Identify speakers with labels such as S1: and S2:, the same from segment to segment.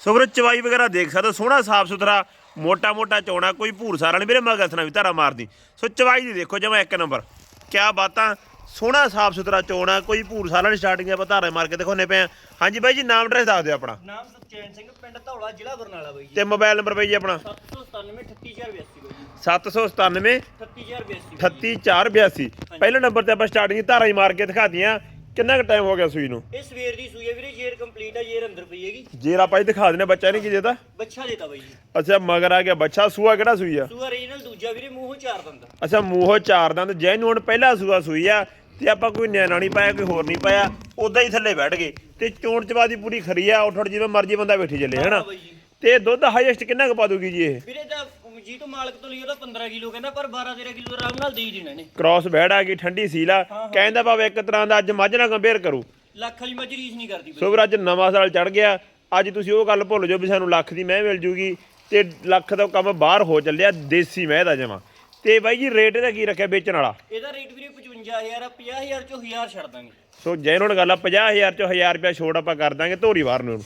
S1: ਸੋ ਵੀਰੇ ਚਵਾਈ ਵਗੈਰਾ ਦੇਖ ਸਕਦੇ ਹੋ ਸੋਹਣਾ ਸਾਫ਼ ਸੁਥਰਾ ਮੋਟਾ ਮੋਟਾ ਚੋਣਾ ਕੋਈ ਭੂਰ ਸਾਰਾ ਨਹੀਂ। ਵੀਰੇ ਮਗਸਨਾ ਵੀ ਧਾਰਾ ਮਾਰਦੀ। ਸੋ ਚਵਾਈ ਦੀ ਦੇਖੋ ਜਮਾ ਇੱਕ ਨੰਬਰ। ਕਿਆ ਬਾਤਾਂ ਸੋਹਣਾ ਸਾਫ਼ ਸੁਥਰਾ ਚੋਣਾ ਕੋਈ ਭੂਰ ਸਾਰਾ ਨਹੀਂ ਸਟਾਰਟਿੰਗ ਆਪਾਂ ਧਾਰਾ ਮਾਰ ਕੇ ਦਿਖਾਉਨੇ ਪਏ ਆ ਹਾਂਜੀ ਬਾਈ ਜੀ ਨਾਮ ਐਡਰੈਸ ਦੱਸ ਦਿਓ ਆਪਣਾ।
S2: ਨਾਮ ਸੁਖਚੈਨ ਸਿੰਘ ਪਿੰਡ ਧੌਲਾ ਜ਼ਿਲ੍ਹਾ ਬਰਨਾਲਾ ਬਾਈ ਜੀ।
S1: ਤੇ ਮੋਬਾਈਲ ਨੰਬਰ ਬਾਈ ਜੀ ਆਪਣਾ।
S2: 797 38482 ਬਾਈ ਜੀ।
S1: 797
S2: 38482
S1: 38482 ਪਹਿਲੇ ਨੰਬਰ ਤੇ ਆਪਾਂ ਸਟਾਰਟਿੰਗ ਧਾਰਾ ਹੀ ਮਾਰ ਕੇ ਦਿਖਾਤੀਆਂ ਕਿੰਨਾ ਕੁ ਟਾਈਮ ਹੋ ਗਿਆ ਸੂਈ ਨੂੰ?
S2: ਇਹ ਸਵੇਰ ਦੀ ਸੂਈ ਹੈ ਵੀਰੇ ਜੇਰ ਕੰਪਲੀਟ ਹੈ ਜੇਰ ਅੰਦਰ ਪਈ ਹੈਗੀ।
S1: ਜੇਰ ਆਪਾਂ ਜੀ ਦਿਖਾ ਦਿੰਨੇ ਬੱਚਾ ਨਹੀਂ ਕੀ ਦੇਤਾ?
S2: ਬੱਚਾ ਦੇਤਾ ਬਾਈ ਜੀ।
S1: ਅੱਛਾ ਮਗਰ ਆ ਗਿਆ ਬੱਚਾ ਸੂਆ ਕਿਹੜਾ ਸੂਈ ਆ?
S2: ਸੂਆ ਰੀਜਨਲ ਦੂਜਾ ਵੀਰੇ ਮੂੰਹੋਂ ਚਾਰ ਦੰਦ।
S1: ਅੱਛਾ ਮੂੰਹੋਂ ਚਾਰ ਦੰਦ ਜੈਨ ਹੁਣ ਪਹਿਲਾ ਸੂਆ ਸੂਈ ਆ ਤੇ ਆਪਾਂ ਕੋਈ ਨਿਆਣਾ ਨਹੀਂ ਪਾਇਆ ਕੋਈ ਹੋਰ ਨਹੀਂ ਪਾਇਆ ਉਦਾਂ ਹੀ ਥੱਲੇ ਬੈਠ ਗਏ। ਤੇ ਚੋਣ ਚਵਾ ਦੀ ਪੂਰੀ ਖਰੀ ਆ ਉੱਠ ਜਿਵੇਂ ਮਰਜ਼ੀ ਬੰਦਾ ਬੈਠੀ ਚੱਲੇ ਹਨਾ?
S2: ਹਾਂ
S1: ਤੇ ਦੁੱਧ ਹਾਈਐਸਟ ਕਿੰਨਾ ਕੁ ਪਾ ਦੂਗੀ ਜੀ ਇਹ?
S2: ਵੀਰੇ ਦਾ ਜੀ ਤੋਂ ਮਾਲਕ ਤੋਂ ਲਈ ਉਹਦਾ 15 ਕਿਲੋ ਕਹਿੰਦਾ ਪਰ 12 13 ਕਿਲੋ ਆਰਾਮ ਨਾਲ ਦੇ ਹੀ ਦੇਣਾ ਨੇ।
S1: ਕ੍ਰਾਸ ਬੈੜ ਆ ਗਈ ਠੰਡੀ ਸੀਲ ਆ। ਕਹਿੰਦਾ ਭਾਵੇਂ ਇੱਕ ਤਰ੍ਹਾਂ ਦਾ ਅੱਜ ਮੱਝ ਨਾਲ ਕੰਪੇਅਰ ਕਰੂ।
S2: ਲੱਖ ਵਾਲੀ ਮੱਝ ਰੀਸ ਨਹੀਂ ਕਰਦੀ
S1: ਸੋ ਵੀਰ ਅੱਜ ਨਵਾਂ ਸਾਲ ਚੜ ਗਿਆ। ਅੱਜ ਤੁਸੀਂ ਉਹ ਗੱਲ ਭੁੱਲ ਜਾਓ ਵੀ ਸਾਨੂੰ ਲੱਖ ਦੀ ਮੈਂ ਮਿਲ ਜੂਗੀ ਤੇ ਲੱਖ ਦਾ ਕੰਮ ਬਾਹਰ ਹੋ ਚੱਲਿਆ ਦੇਸੀ ਮੈਂ ਦਾ ਜਮਾ। ਤੇ ਬਾਈ ਜੀ ਰੇਟ ਇਹਦਾ ਕੀ ਰੱਖਿਆ ਵੇਚਣ ਵਾਲਾ?
S2: ਇਹਦਾ ਰੇਟ ਵੀਰੇ 55000 ਆ 50000 ਚੋਂ 1000 ਛੱਡ ਦਾਂਗੇ।
S1: ਸੋ ਜੈਨੂਨ ਗੱਲ ਆ 50000 ਚੋਂ 1000 ਰੁਪਇਆ ਛੋੜ ਆਪਾਂ ਕਰ ਦਾਂਗੇ ਧੋਰੀ ਵਾਰ ਨੂੰ।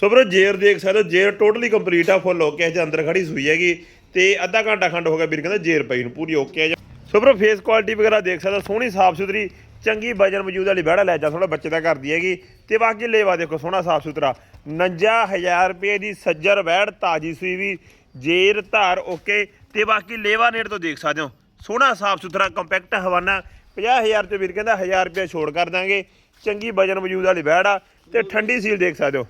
S1: ਸੋ ਵੀਰੋ ਜੇਰ ਦੇਖ ਸਕਦੇ ਹੋ, ਜੇਰ ਟੋਟਲੀ ਕੰਪਲੀਟ ਆ, ਫੁੱਲ ਹੋ ਕੇ ਇਹਦੇ ਅੰਦਰ ਖੜੀ ਸੂਈ ਹੈਗੀ। ਤੇ ਅੱਧਾ ਘੰਟਾ ਖੰਡ ਹੋ ਗਿਆ, ਵੀਰ ਕਹਿੰਦਾ ਜੇਰ ਪਈ ਨੂੰ, ਪੂਰੀ ਓਕੇ ਆ ਸੋ ਵੀਰੋ ਫੇਸ ਕੁਆਲਿਟੀ ਵਗੈਰਾ ਦੇਖ ਸਕਦੇ ਹੋ, ਸੋਹਣੀ ਸਾਫ਼ ਸੁਥਰੀ, ਚੰਗੀ ਵਜਨ ਮੌਜੂਦ ਵਾਲੀ ਬਹਿੜਾ ਲੈ ਜਾ ਥੋੜਾ ਬੱਚੇ ਦਾ ਕਰਦੀ ਹੈਗੀ। ਤੇ ਬਾਕੀ ਲੇਵਾ ਦੇਖੋ, ਸੋਹਣਾ ਸਾਫ਼ ਸੁਥਰਾ 59000 ਰੁਪਏ ਦੀ ਸੱਜਰ ਬਹਿੜ ਤਾਜੀ ਸੂਈ ਵੀ, ਜੇਰ, ਧਾਰ, ਓਕੇ। ਤੇ ਬਾਕੀ ਲੇਵਾ ਨੇੜ ਤੋਂ ਦੇਖ ਸਕਦੇ ਹੋ, ਸੋਹਣਾ ਸਾਫ਼ ਸੁਥਰਾ ਕੰਪੈਕਟ ਹਵਾਨਾ 50000 ਤੇ ਵੀਰ ਕਹਿੰਦਾ 1000 ਰੁਪਏ ਛੋੜ ਕਰ ਦਾਂਗੇ, ਚੰਗੀ ਵਜਨ ਮੌਜੂਦ ਵਾਲੀ ਬਹਿੜ ਆ, ਤੇ ਠੰਡੀ ਸੀਲ ਦੇਖ ਸਕਦੇ ਹੋ।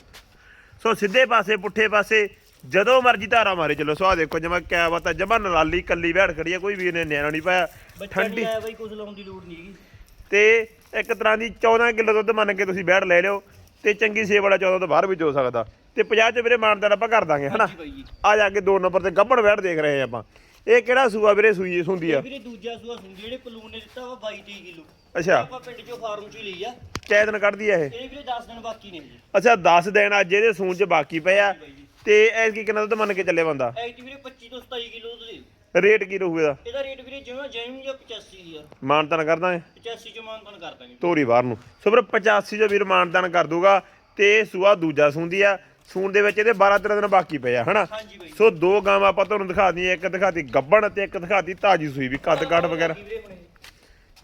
S1: ਸੋ ਸਿੱਧੇ ਪਾਸੇ ਪੁੱਠੇ ਪਾਸੇ ਜਦੋਂ ਮਰਜ਼ੀ ਧਾਰਾ ਮਾਰੇ ਚਲੋ। ਸੋ ਆ ਦੇਖੋ ਜਮਾ ਕਿਆ ਬਾਤ ਜਮਾ ਨਰਾਲੀ ਕੱਲੀ ਬੈਠ ਖੜੀ ਆ ਕੋਈ ਵੀਰ ਨੇ ਨਿਆਣਾ ਨਹੀਂ ਪਾਇਆ।
S2: ਨਹੀਂ ਆਇਆ ਬਾਈ ਕੁਝ ਲਾਉਣ ਦੀ ਲੋੜ ਨਹੀਂ ਹੈਗੀ।
S1: ਤੇ ਇੱਕ ਤਰ੍ਹਾਂ ਦੀ 14 ਕਿਲੋ ਦੁੱਧ ਮੰਨ ਕੇ ਤੁਸੀਂ ਬੈਠ ਲੈ ਲਿਓ ਤੇ ਚੰਗੀ ਸੇਬ ਵਾਲਾ 14 ਤੋਂ ਬਾਹਰ ਵੀ ਹੋ ਸਕਦਾ। ਤੇ 50 ਚ ਵੀਰੇ ਮਾਨਦਾਨ ਆਪਾਂ ਕਰ ਦਾਂਗੇ ਹਨਾ? ਆ ਜਾ ਕੇ ਦੋ ਨੰਬਰ ਤੇ ਗੱਬੜ ਬੈਠ ਦੇਖ ਰਹੇ ਆਪਾਂ। ਇਹ ਕਿਹੜਾ ਸੂਆ ਵੀਰੇ? ਸੂਈ ਹੁੰਦੀ ਆ।
S2: ਵੀਰੇ ਦੂਜਾ ਸੂਆ ਸੁੰਦੀ ਜਿਹੜੇ ਪਲੂਨ ਨੇ ਦਿੱਤਾ ਵਾ 22 23 ਕਿਲੋ।
S1: ਅੱਛਾ।
S2: ਆਪਾਂ ਪਿੰਡ ਚੋਂ ਫਾਰਮ ਚੋਂ ਹੀ ਲਈ ਆ।
S1: ਕੈ ਦਿਨ ਕੱਢਦੀ ਆ ਇਹ?
S2: ਇਹ ਵੀਰੇ 10 ਦਿਨ ਬਾਕੀ ਨੇ ਜੀ
S1: ਅੱਛਾ 10 ਦਿਨ ਅੱਜ ਇਹਦੇ ਸੂਣ ਚ ਬਾਕੀ ਪਏ ਆ।
S2: ਬਾਈ ਜੀ।
S1: ਤੇ ਐਸ ਕੀ ਕਿੰਨਾ ਦੁੱਧ ਮੰਨ ਕੇ ਚੱਲੇ ਬੰਦਾ?
S2: ਐਤੀ ਵੀਰੇ 25 ਤੋਂ 27 ਕਿਲੋ ਦੁੱਧ ਦੇ
S1: ਰੇਟ ਕੀ ਰਹੂ ਇਹਦਾ?
S2: ਇਹਦਾ ਰੇਟ ਵੀਰੇ ਜਿਵੇਂ ਜੈਨੂਨ ਜਾਂ 85 ਆ
S1: ਮਾਨਤਾਨ ਕਰ ਦਾਂਗੇ
S2: 85 ਚ ਮਾਨਤਨ ਕਰ ਦਾਂਗੇ।
S1: ਤੋਰੀ ਬਾਹਰ ਨੂੰ। ਸੋ ਫਿਰ 85 ਜੋ ਵੀਰ ਮਾਨਦਾਨ ਕਰ ਦੂਗਾ ਤੇ ਸੂਆ ਦੂਜਾ ਸੂੰਦੀ ਆ। ਸੂਣ ਦੇ ਵਿੱਚ ਇਹਦੇ 12 13 ਦਿਨ ਬਾਕੀ ਪਏ ਆ ਹਨਾ?
S2: ਹਾਂਜੀ ਬਾਈ।
S1: ਸੋ ਦੋ ਗਾਵਾਂ ਆਪਾਂ ਤੁਹਾਨੂੰ ਦਿਖਾ ਦਈਏ ਇੱਕ ਦਿਖਾਤੀ ਗੱਬਣ ਤੇ ਇੱਕ ਦਿਖਾਤੀ ਤਾਜੀ ਸੂਈ ਵੀ ਕੱਦ ਕਾਠ ਵਗੈਰਾ।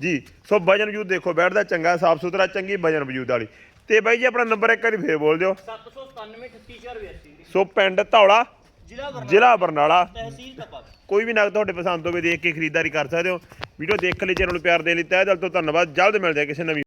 S1: ਜੀ ਸੋ ਵਜਨ ਵਜੂਦ ਦੇਖੋ ਬੈਠਦਾ ਚੰਗਾ ਸਾਫ਼ ਸੁਥਰਾ ਚੰਗੀ ਵਜਨ ਵਜੂਦ ਵਾਲੀ ਤੇ ਬਾਈ ਜੀ ਆਪਣਾ ਨੰਬਰ ਇੱਕ ਵਾਰੀ ਫੇਰ ਬੋਲ ਦਿਓ।
S2: 797 38482
S1: ਸੋ ਪਿੰਡ ਧੌਲਾ ਜ਼ਿਲ੍ਹਾ ਬਰਨਾਲਾ।
S2: ਤਹਿਸੀਲ ਤਪਾ।
S1: ਕੋਈ ਵੀ ਨਗ ਤੁਹਾਡੇ ਪਸੰਦ ਹੋਵੇ ਦੇਖ ਕੇ ਖਰੀਦਦਾਰੀ ਕਰ ਸਕਦੇ ਹੋ। ਵੀਡੀਓ ਦੇਖ ਲਈ ਚੈਨਲ ਨੂੰ ਪਿਆਰ ਦੇਣ ਲਈ ਤਹਿ ਦਿਲ ਤੋਂ ਧੰਨਵਾਦ। ਜਲਦ ਮਿਲਦੇ ਹਾਂ ਕਿਸੇ ਨਵੀਂ